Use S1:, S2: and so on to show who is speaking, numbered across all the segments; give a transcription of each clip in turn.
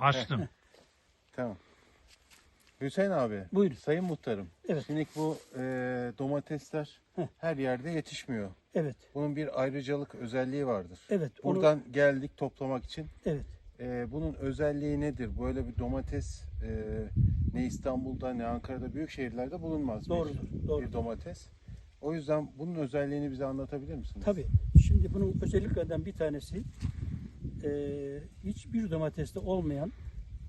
S1: açtım.
S2: Tamam. Hüseyin abi.
S3: Buyurun.
S2: Sayın muhtarım.
S3: Evet.
S2: Şimdi bu e, domatesler
S3: Heh.
S2: her yerde yetişmiyor.
S3: Evet.
S2: Bunun bir ayrıcalık özelliği vardır.
S3: Evet. onu-
S2: Buradan geldik toplamak için.
S3: evet.
S2: E, bunun özelliği nedir? Böyle bir domates e, ne İstanbul'da ne Ankara'da büyük şehirlerde bulunmaz. bir-
S3: Doğrudur. Doğru.
S2: Bir domates. O yüzden bunun özelliğini bize anlatabilir misiniz?
S3: Tabii. Şimdi bunun özelliklerinden bir tanesi e, hiçbir domateste olmayan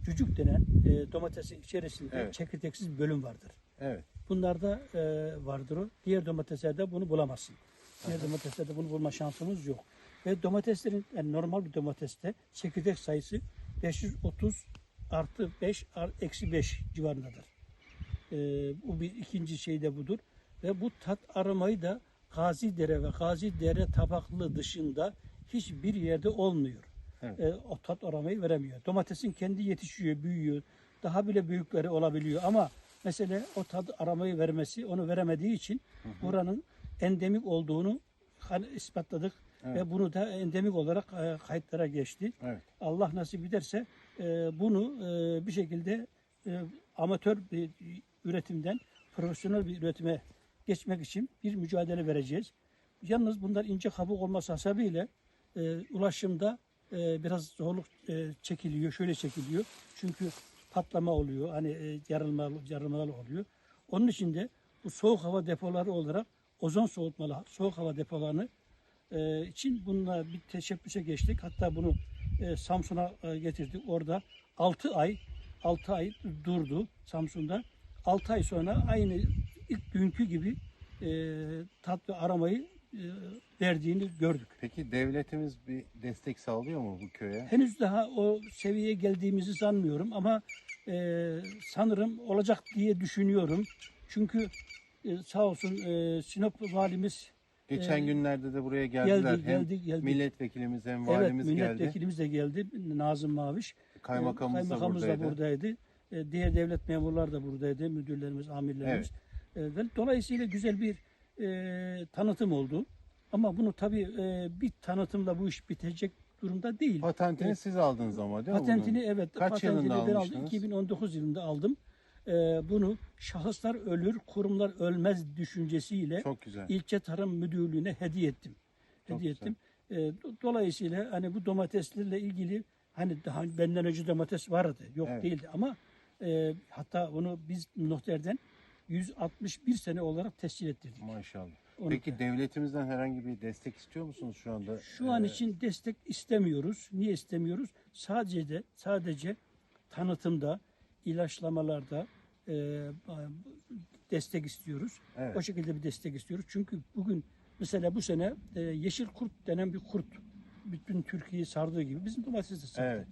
S3: cücük denen e, domatesin içerisinde
S2: Evet.
S3: çekirdeksiz bölüm vardır.
S2: Evet.
S3: Bunlarda e, vardır o. Diğer domateslerde bunu bulamazsın. Diğer domateslerde bunu bulma şansımız yok. Ve domateslerin yani normal bir domateste çekirdek sayısı 530 artı 5 ar- eksi 5 civarındadır. E, bu bir ikinci şey de budur. Ve bu tat aramayı da Gazidere ve Gazidere tabaklı dışında hiçbir yerde olmuyor.
S2: Evet.
S3: E, o tat aramayı veremiyor. Domatesin kendi yetişiyor, büyüyor. Daha bile büyükleri olabiliyor ama mesele o tat aramayı vermesi onu veremediği için buranın endemik olduğunu hani ispatladık
S2: Evet.
S3: ve bunu da endemik olarak e, kayıtlara geçti.
S2: Evet.
S3: Allah nasip ederse e, bunu e, bir şekilde e, amatör bir üretimden profesyonel bir üretime geçmek için bir mücadele vereceğiz. Yalnız bunlar ince kabuk olması hasebiyle e, ulaşımda e, biraz zorluk e, çekiliyor, şöyle çekiliyor. Çünkü patlama oluyor, hani e, yarılma, yarılmalar oluyor. Onun için de bu soğuk hava depoları olarak ozon soğutmalı soğuk hava depolarını e, için bununla bir teşebbüse geçtik. Hatta bunu e, Samsun'a e, getirdik. Orada 6 ay 6 ay durdu Samsun'da. 6 ay sonra aynı ilk günkü gibi e, tat aramayı verdiğini gördük.
S2: Peki devletimiz bir destek sağlıyor mu bu köye?
S3: Henüz daha o seviyeye geldiğimizi sanmıyorum ama e, sanırım olacak diye düşünüyorum. Çünkü e, sağ olsun e, Sinop valimiz
S2: Geçen
S3: Ee,
S2: günlerde de buraya geldiler.
S3: geldi,
S2: hem
S3: geldi, geldi.
S2: milletvekilimiz hem
S3: evet
S2: valimiz geldi.
S3: milletvekilimiz de geldi. Nazım Maviş.
S2: Kaymakamımız,
S3: E, Kaymakamımız
S2: da buradaydı.
S3: buradaydı. E, Diğer devlet memurları da buradaydı. Müdürlerimiz, amirlerimiz. E, Ve dolayısıyla güzel bir e, tanıtım oldu. Ama bunu tabii e, bir tanıtımla bu iş bitecek durumda değil.
S2: Patentini
S3: Evet.
S2: siz aldınız ama değil mi?
S3: Patentini
S2: bunun?
S3: evet
S2: Kaç
S3: patentini
S2: yılında
S3: ben aldım.
S2: almıştınız?
S3: 2019 yılında aldım. E, bunu şahıslar ölür, kurumlar ölmez düşüncesiyle
S2: Çok güzel.
S3: ilçe tarım müdürlüğüne hediye ettim.
S2: Çok
S3: hediye
S2: güzel.
S3: ettim. E, do- dolayısıyla hani bu domateslerle ilgili hani daha benden önce domates vardı. Yok
S2: Evet.
S3: değildi ama e, hatta bunu biz Nohter'den 161 sene olarak tescil ettirdik.
S2: Maşallah.
S3: Onu
S2: Peki devletimizden herhangi bir destek istiyor musunuz şu anda?
S3: Şu an
S2: Ee,
S3: için destek istemiyoruz. Niye istemiyoruz? Sadece de sadece tanıtımda, ilaçlamalarda e, destek istiyoruz.
S2: Evet.
S3: O şekilde bir destek istiyoruz. Çünkü bugün mesela bu sene e, yeşil kurt denen bir kurt bütün Türkiye'yi sardığı gibi bizim domatesi de sardı.
S2: Evet.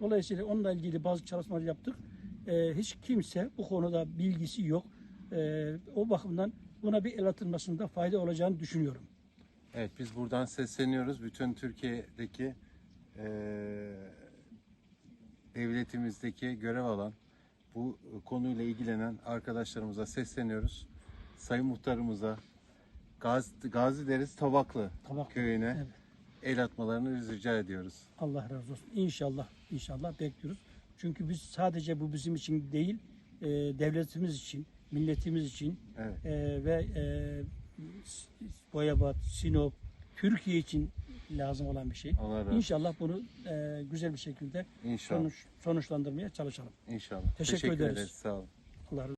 S3: Dolayısıyla onunla ilgili bazı çalışmalar yaptık. E, hiç kimse bu konuda bilgisi yok. E, o bakımdan buna bir el atılmasında fayda olacağını düşünüyorum.
S2: Evet biz buradan sesleniyoruz. Bütün Türkiye'deki eee, devletimizdeki görev alan bu konuyla ilgilenen arkadaşlarımıza sesleniyoruz. Sayın muhtarımıza Gazi, Gazi deriz Tabaklı
S3: Tabaklı,
S2: köyüne
S3: evet.
S2: el atmalarını rica ediyoruz.
S3: Allah razı olsun. İnşallah, inşallah bekliyoruz. Çünkü biz sadece bu bizim için değil, e, devletimiz için, milletimiz için
S2: Evet.
S3: e, ve e, Boyabat, Sinop, Türkiye için lazım olan bir şey.
S2: Allah.
S3: İnşallah bunu e, güzel bir şekilde
S2: İnşallah.
S3: sonuç, sonuçlandırmaya çalışalım.
S2: İnşallah.
S3: Teşekkür ederiz.
S2: Sağ olun.
S3: Allah